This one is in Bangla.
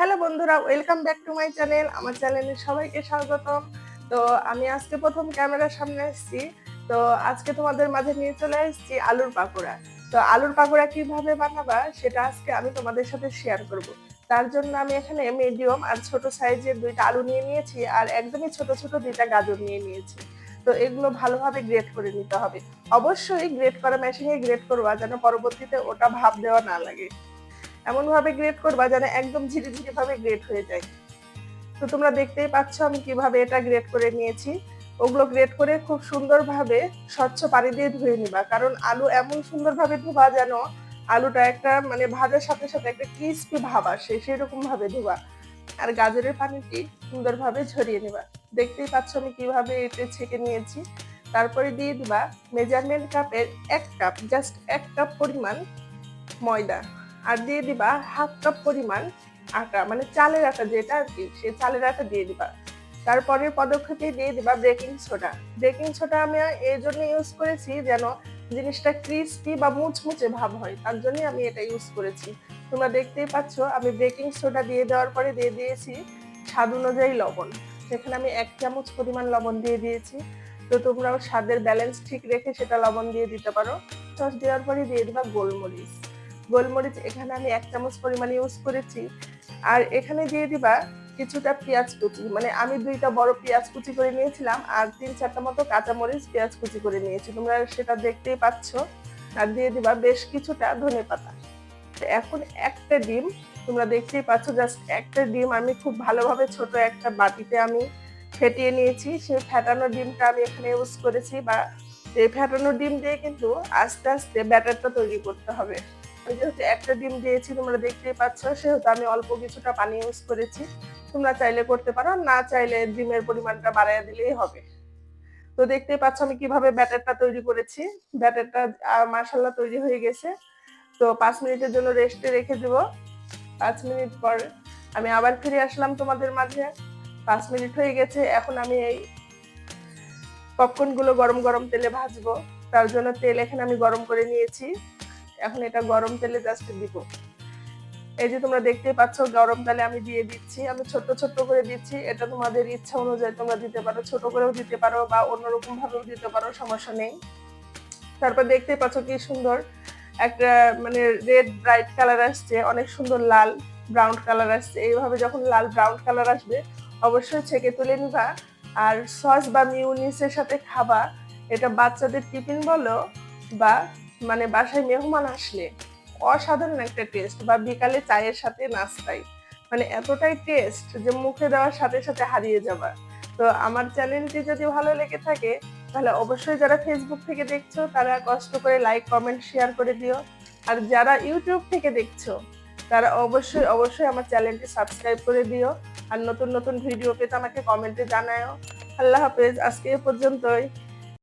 হ্যালো বন্ধুরা welcome back to my channel আমার চ্যানেলে সবাইকে স্বাগতম। তো আমি আজকে প্রথম ক্যামেরার সামনে এসেছি। তো আজকে তোমাদের মাঝে নিয়ে চলে এসেছি আলুর পাকোড়া। তো আলুর পাকোড়া কীভাবে বানাবা, সেটা আজকে আমি তোমাদের সাথে শেয়ার করব। তার জন্য আমি এখানে মিডিয়াম আর ছোট সাইজের দুইটা আলু নিয়ে নিয়েছি আর একদমই ছোট ছোট দুইটা গাজর নিয়ে নিয়েছি। তো এগুলো ভালোভাবে গ্রেট করে নিতে হবে। অবশ্যই গ্রেট করা মেশিনে গ্রেট করবা যেন পরবর্তীতে ওটা ভাব দেওয়া না লাগে। এমন ভাবে গ্রেট করবা যেন একদম ধীরে ধীরে ভাবে গ্রেট হয়ে যায়। তো তোমরা দেখতেই পাচ্ছ আমি কীভাবে এটা গ্রেট করে নিয়েছি। ওগুলো গ্রেট করে খুব সুন্দরভাবে স্বচ্ছ পানি দিয়ে ধুয়ে নিবা। কারণ আলু এমন সুন্দরভাবে ধোবা যেন আলুটা একটা মানে ভাজার সাথে সাথে একটা ক্রিস্পি ভাব আসে সেরকম ভাবে ধোবা। আর গাজরের পানিটি সুন্দরভাবে ঝরিয়ে নিবা। দেখতেই পাচ্ছ আমি কীভাবে এটা ছেঁকে নিয়েছি। তারপরে দিয়ে দিবা মেজারমেন্ট কাপের এক কাপ জাস্ট এক কাপ পরিমাণ ময়দা। আর দিয়ে দিবা হাফ কাপ পরিমাণ আটা মানে চালের আটা যেটা আর কি, সে চালের আটা দিয়ে দিবা। তারপরের পদক্ষেপে দিয়ে দিবা বেকিং সোডা বেকিং সোডা আমি এই জন্য ইউজ করেছি যেন জিনিসটা ক্রিস্পি বা মুচমুচে ভাব হয়, তার জন্যই আমি এটা ইউজ করেছি। তোমরা দেখতেই পাচ্ছ, আমি বেকিং সোডা দিয়ে দেওয়ার পরে দিয়ে দিয়েছি স্বাদ অনুযায়ী লবণ। সেখানে আমি এক চামচ পরিমাণ লবণ দিয়ে দিয়েছি। তো তোমরাও স্বাদের ব্যালেন্স ঠিক রেখে সেটা লবণ দিয়ে দিতে পারো। সস দেওয়ার পরে দিয়ে দিবা গোলমরিচ। গোলমরিচ এখানে আমি এক চামচ পরিমাণ ইউজ করেছি। আর এখানে দিয়ে দিবা কিছুটা পেঁয়াজ কুচি। মানে আমি দুইটা বড় পেঁয়াজ কুচি করে নিয়েছিলাম আর তিন চারটা মতো কাঁচামরিচ পেঁয়াজ কুচি করে নিয়েছি। তোমরা সেটা দেখতেই পাচ্ছ। আর দিয়ে দিবা বেশ কিছুটা ধনে পাতা। এখন একটা ডিম, তোমরা দেখতেই পাচ্ছ জাস্ট একটা ডিম। আমি খুব ভালোভাবে ছোট একটা বাটিতে আমি ফেটিয়ে নিয়েছি। সেই ফেটানো ডিমটা আমি এখানে ইউজ করেছি বা এই ফেটানো ডিম দিয়ে কিন্তু আস্তে আস্তে ব্যাটারটা তৈরি করতে হবে। যেহেতু একটা ডিম দিয়েছি, তোমরা দেখতেই পাচ্ছ, সেহেতু আমি অল্প কিছুটা পানি ইউজ করেছি। তোমরা চাইলে করতে পারো না চাইলে ডিমের পরিমাণটা বাড়াইয়া দিলেই হবে। তো দেখতেই পাচ্ছ আমি কীভাবে ব্যাটারটা তৈরি করেছি। ব্যাটারটা মার্শাল্লাহ তৈরি হয়ে গেছে। তো পাঁচ মিনিটের জন্য রেস্টে রেখে দেব। পাঁচ মিনিট পর আমি আবার ফিরে আসলাম তোমাদের মাঝে। পাঁচ মিনিট হয়ে গেছে, এখন আমি এই পপকর্নগুলো গরম গরম তেলে ভাজবো। তার জন্য তেল এখানে আমি গরম করে নিয়েছি। এখন এটা গরম তেলে জাস্ট দিব। এই যে তোমরা দেখতেই পাচ্ছ, গরম তেলে আমি দিয়ে দিচ্ছি। আমি ছোট ছোট করে দিচ্ছি। এটা তোমাদের ইচ্ছা অনুযায়ী তোমরা দিতে পারো। ছোট করেও দিতে পারো বা অন্যরকম ভাবেও দিতে পারো, সমস্যা নেই। তারপর দেখতেই পাচ্ছ কি সুন্দর একটা মানে রেড ব্রাইট কালার আসছে, অনেক সুন্দর লাল ব্রাউন কালার আসছে। এইভাবে যখন লাল ব্রাউন কালার আসবে, অবশ্যই ছেঁকে তুলে নিবা। আর সস বা মিউনিসের সাথে খাবা। এটা বাচ্চাদের টিফিন বলো বা মানে বাসায় মেহমান আসলে অসাধারণ একটা টেস্ট বা বিকালে চায়ের সাথে নাস্তায়। মানে এতটাই টেস্ট যে মুখে দেওয়ার সাথে সাথে হারিয়ে যাবা তো আমার চ্যানেলটি যদি ভালো লেগে থাকে, তাহলে অবশ্যই যারা ফেসবুক থেকে দেখছ, তারা কষ্ট করে লাইক কমেন্ট শেয়ার করে দিও। আর যারা ইউটিউব থেকে দেখছ, তারা অবশ্যই অবশ্যই আমার চ্যানেলটি সাবস্ক্রাইব করে দিও। আর নতুন নতুন ভিডিও পেতে আমাকে কমেন্টে জানাও আল্লাহ হাফেজ, আজকে এ পর্যন্তই।